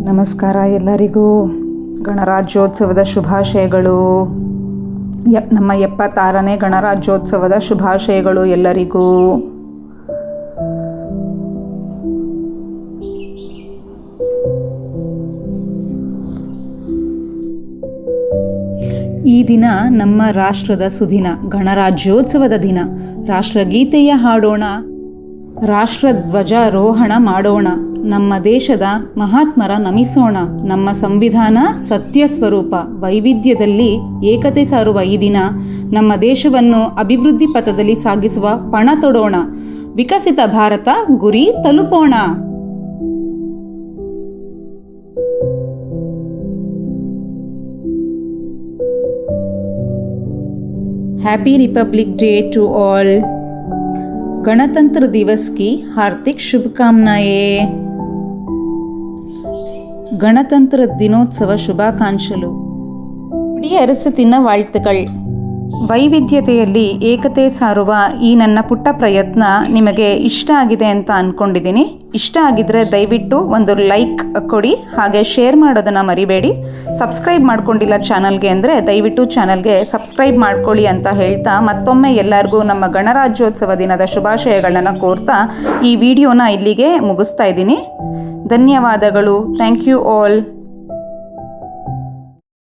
ನಮಸ್ಕಾರ ಎಲ್ಲರಿಗೂ. ಗಣರಾಜ್ಯೋತ್ಸವದ ಶುಭಾಶಯಗಳು. ಯ, ನಮ್ಮ ಎಪ್ಪತ್ತಾರನೇ ಗಣರಾಜ್ಯೋತ್ಸವದ ಶುಭಾಶಯಗಳು ಎಲ್ಲರಿಗೂ. ಈ ದಿನ ನಮ್ಮ ರಾಷ್ಟ್ರದ ಸುದಿನ, ಗಣರಾಜ್ಯೋತ್ಸವದ ದಿನ. ರಾಷ್ಟ್ರಗೀತೆಯ ಹಾಡೋಣ. ರಾಷ್ಟ್ರಧ್ವಜಾರೋಹಣ ಮಾಡೋಣ. ನಮ್ಮ ದೇಶದ ಮಹಾತ್ಮರ ನಮಿಸೋಣ. ನಮ್ಮ ಸಂವಿಧಾನ ಸತ್ಯ ಸ್ವರೂಪ ವೈವಿಧ್ಯದಲ್ಲಿ ಏಕತೆ ಸಾರುವ ಈ ದಿನ ನಮ್ಮ ದೇಶವನ್ನು ಅಭಿವೃದ್ಧಿ ಪಥದಲ್ಲಿ ಸಾಗಿಸುವ ಪಣ ತೊಡೋಣ. ವಿಕಸಿತ ಭಾರತ ಗುರಿ ತಲುಪೋಣ. Happy republic day to all. गणतंत्र दिवस की हार्दिक शुभकामनाएं గణతంత్ర దినోత్సవ శుభాకాంక్షలు కుడియ అరసు తిన్న వాళ్తుகள் ವೈವಿಧ್ಯತೆಯಲ್ಲಿ ಏಕತೆ ಸಾರುವ ಈ ನನ್ನ ಪುಟ್ಟ ಪ್ರಯತ್ನ ನಿಮಗೆ ಇಷ್ಟ ಆಗಿದೆ ಅಂತ ಅಂದ್ಕೊಂಡಿದ್ದೀನಿ ಇಷ್ಟ ಆಗಿದ್ರೆ ದಯವಿಟ್ಟು ಒಂದು ಲೈಕ್ ಕೊಡಿ, ಹಾಗೆ ಶೇರ್ ಮಾಡೋದನ್ನು ಮರಿಬೇಡಿ. ಸಬ್ಸ್ಕ್ರೈಬ್ ಮಾಡ್ಕೊಂಡಿಲ್ಲ ಚಾನಲ್ಗೆ ಅಂದರೆ ದಯವಿಟ್ಟು ಚಾನಲ್ಗೆ ಸಬ್ಸ್ಕ್ರೈಬ್ ಮಾಡ್ಕೊಳ್ಳಿ ಅಂತ ಹೇಳ್ತಾ ಮತ್ತೊಮ್ಮೆ ಎಲ್ಲರಿಗೂ ನಮ್ಮ ಗಣರಾಜ್ಯೋತ್ಸವ ದಿನದ ಶುಭಾಶಯಗಳನ್ನು ಕೋರ್ತಾ ಈ ವಿಡಿಯೋನ ಇಲ್ಲಿಗೆ ಮುಗಿಸ್ತಾ ಇದ್ದೀನಿ. ಧನ್ಯವಾದಗಳು. Thank you all.